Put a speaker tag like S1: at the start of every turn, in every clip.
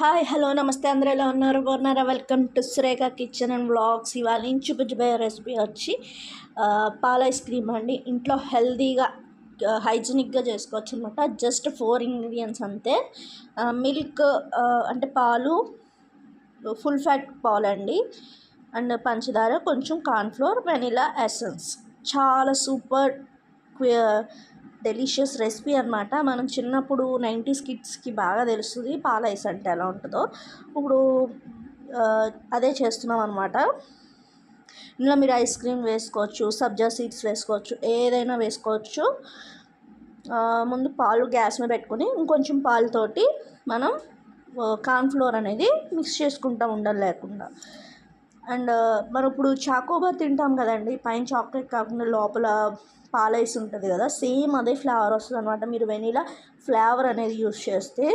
S1: Hi hello నమస్తే. అందరూ ఎలా ఉన్నారు? బాగున్నారా? Welcome to Surekha kitchen and blogs ఇవాళ నేను చూపించబోయే రెసిపీ వచ్చి పాల ఐస్ క్రీమ్ అండి. ఇంట్లో హెల్తీగా హైజీనిక్గా చేసుకోవచ్చు అనమాట జస్ట్ ఫోర్ ఇంగ్రీడియంట్స్ అంతే. మిల్క్ అంటే పాలు ఫుల్ ఫ్యాట్ పాలు అండి. అండ్ పంచదార కొంచెం కార్న్ఫ్లోర్ వెనిలా ఎసెన్స్. చాలా సూపర్ డెలిషియస్ రెసిపీ అనమాట మనం చిన్నప్పుడు నైంటీస్ కిడ్స్కి బాగా తెలుస్తుంది పాల ఐస్ అంటే ఎలా ఉంటుందో. ఇప్పుడు అదే చేస్తున్నాం అనమాట ఇందులో మీరు ఐస్ క్రీమ్ వేసుకోవచ్చు సబ్జా సీడ్స్ వేసుకోవచ్చు ఏదైనా వేసుకోవచ్చు. ముందు పాలు గ్యాస్ మీద పెట్టుకుని ఇంకొంచెం పాలతోటి మనం కార్న్ఫ్లోర్ అనేది మిక్స్ చేసుకుంటా ఉండాలి లేకుండా. అండ్ మనం ఇప్పుడు చాకోబార్ తింటాం కదండి. పైన చాక్లెట్ కాకుండా లోపల పాలైస్ ఉంటుంది కదా. సేమ్ అదే ఫ్లేవర్ వస్తుంది అనమాట మీరు వెనీలా ఫ్లేవర్ అనేది యూస్ చేస్తే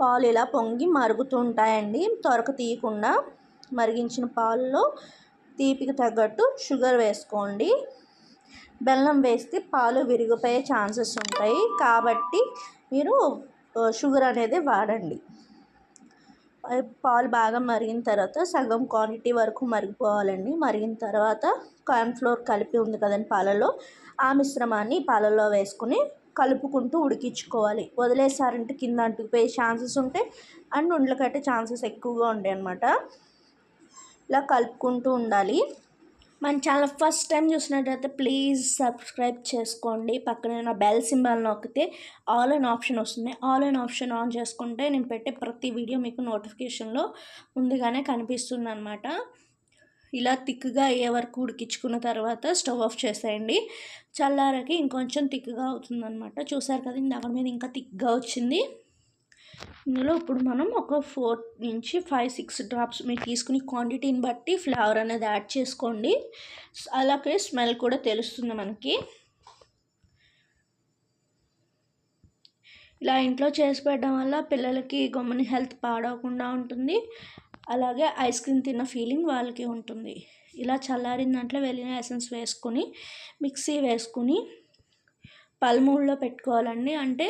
S1: పాలు ఇలా పొంగి మరుగుతూ ఉంటాయండి త్వరక తీయకుండా మరిగించిన పాలలో తీపికి తగ్గట్టు షుగర్ వేసుకోండి. బెల్లం వేస్తే పాలు విరిగిపోయే ఛాన్సెస్ ఉంటాయి. కాబట్టి మీరు షుగర్ అనేది వాడండి. పాలు బాగా మరిగిన తర్వాత సగం క్వాంటిటీ వరకు మరిగిపోవాలండి. మరిగిన తర్వాత కార్న్ఫ్లోర్ కలిపి ఉంది కదండి పాలలో. ఆ మిశ్రమాన్ని పాలలో వేసుకుని కలుపుకుంటూ ఉడికించుకోవాలి. వదిలేసారంటే కింద అంటుకుపోయే ఛాన్సెస్ ఉంటాయి అండ్ ఉండలు కట్టే ఛాన్సెస్ ఎక్కువగా ఉంటాయి అన్నమాట ఇలా కలుపుకుంటూ ఉండాలి. మన ఛానల్ ఫస్ట్ టైం చూసినట్టయితే ప్లీజ్ సబ్స్క్రైబ్ చేసుకోండి. పక్కన నా బెల్ సింబల్ నొక్కితే ఆల్ అండ్ ఆప్షన్ వస్తుంది. ఆల్ అండ్ ఆప్షన్ ఆన్ చేసుకుంటే నేను పెట్టే ప్రతి వీడియో మీకు నోటిఫికేషన్లో ముందుగానే కనిపిస్తుంది అనమాట ఇలా థిక్గా అయ్యే వరకు ఉడికించుకున్న తర్వాత స్టవ్ ఆఫ్ చేసేయండి. చల్లారకి ఇంకొంచెం థిక్గా అవుతుందన్నమాట. చూసారు కదా దాని మీద ఇంకా థిక్గా వచ్చింది. ఇందులో ఇప్పుడు మనం ఒక ఫోర్ నుంచి ఫైవ్ సిక్స్ డ్రాప్స్ మీరు తీసుకుని క్వాంటిటీని బట్టి ఫ్లేవర్ అనేది యాడ్ చేసుకోండి. అలాగే స్మెల్ కూడా తెలుస్తుంది మనకి. ఇలా ఇంట్లో చేసి పెట్టడం వల్ల పిల్లలకి గమ్ముని హెల్త్ పాడవకుండా ఉంటుంది. అలాగే ఐస్ క్రీమ్ తిన్న ఫీలింగ్ వాళ్ళకి ఉంటుంది. ఇలా చల్లారిన దాంట్లో వెళ్ళిన ఎసెన్స్ వేసుకొని మిక్సీ వేసుకుని పల్మూల్లో పెట్టుకోవాలండి. అంటే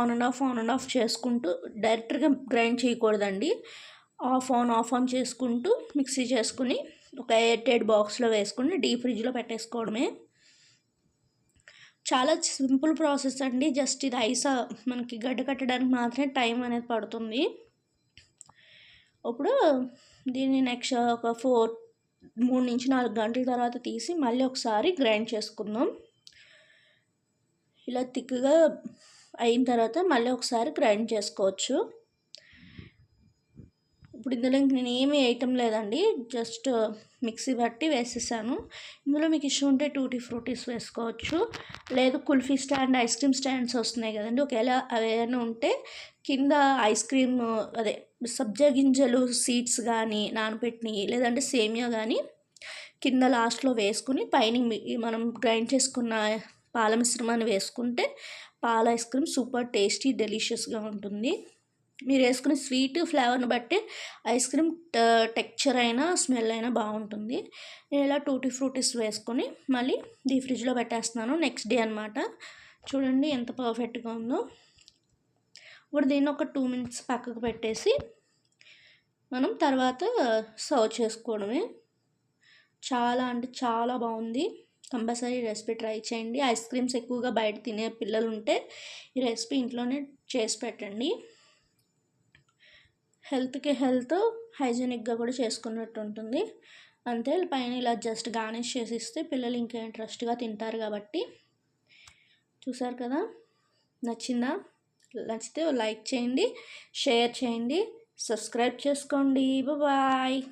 S1: on and off on and off చేసుకుంటూ డైరెక్ట్గా గ్రైండ్ చేయకూడదండి. ఆఫ్ ఆన్ ఆఫ్ ఆన్ చేసుకుంటూ మిక్సీ చేసుకుని ఒక ఎయిర్టైడ్ బాక్స్లో వేసుకుని డీప్ ఫ్రిడ్జ్లో పెట్టేసుకోవడమే. చాలా సింపుల్ ప్రాసెస్ అండి. జస్ట్ ఇది ఐస్ మనకి గడ్డ కట్టడానికి మాత్రమే టైం అనేది పడుతుంది. ఇప్పుడు దీన్ని నెక్స్ట్ ఒక ఫోర్ మూడు నుంచి నాలుగు గంటల తర్వాత తీసి మళ్ళీ ఒకసారి గ్రైండ్ చేసుకుందాం. ఇలా థిక్గా అయిన తర్వాత మళ్ళీ ఒకసారి గ్రైండ్ చేసుకోవచ్చు. ఇప్పుడు ఇందులో నేను ఏమీ వేయటం లేదండి. జస్ట్ మిక్సీ బట్టి వేసేసాను. ఇందులో మీకు ఇష్టం ఉంటే టూటీ ఫ్రూటీస్ వేసుకోవచ్చు. లేదు kulfi stand ice cream stands వస్తున్నాయి కదండి. ఒకవేళ అవేమైనా ఉంటే కింద ఐస్ క్రీమ్ అదే సబ్జా గింజలు సీడ్స్ కానీ నానబెట్టినవి లేదంటే సేమియా కానీ కింద లాస్ట్లో వేసుకుని పైన మనం గ్రైండ్ చేసుకున్న పాల మిశ్రమాన్ని వేసుకుంటే పాల ఐస్ క్రీమ్ సూపర్ టేస్టీ డెలిషియస్గా ఉంటుంది. మీరు వేసుకునే స్వీట్ ఫ్లేవర్ని బట్టి ఐస్ క్రీమ్ టెక్చర్ అయినా స్మెల్ అయినా బాగుంటుంది. నేను ఇలా టూటీ ఫ్రూటీస్ వేసుకొని మళ్ళీ డీ ఫ్రిడ్జ్లో పెట్టేస్తున్నాను. నెక్స్ట్ డే అనమాట చూడండి ఎంత పర్ఫెక్ట్గా ఉందో. ఇప్పుడు దీన్ని ఒక టూ మినిట్స్ పక్కకు పెట్టేసి మనం తర్వాత సర్వ్ చేసుకోవడమే. చాలా అంటే చాలా బాగుంది. కంపల్సరీ రెసిపీ ట్రై చేయండి. ఐస్ క్రీమ్స్ ఎక్కువగా బయట తినే పిల్లలు ఉంటే ఈ రెసిపీ ఇంట్లోనే చేసి పెట్టండి. హెల్త్కి హెల్త్ హైజీనిక్గా కూడా చేసుకున్నట్టు ఉంటుంది. అంతే పైన ఇలా జస్ట్ గార్నిష్ చేసి ఇస్తే పిల్లలు ఇంకా ఇంట్రెస్ట్గా తింటారు కాబట్టి. చూసారు కదా? నచ్చిందా? నచ్చితే లైక్ చేయండి షేర్ చేయండి సబ్స్క్రైబ్ చేసుకోండి. బాయ్.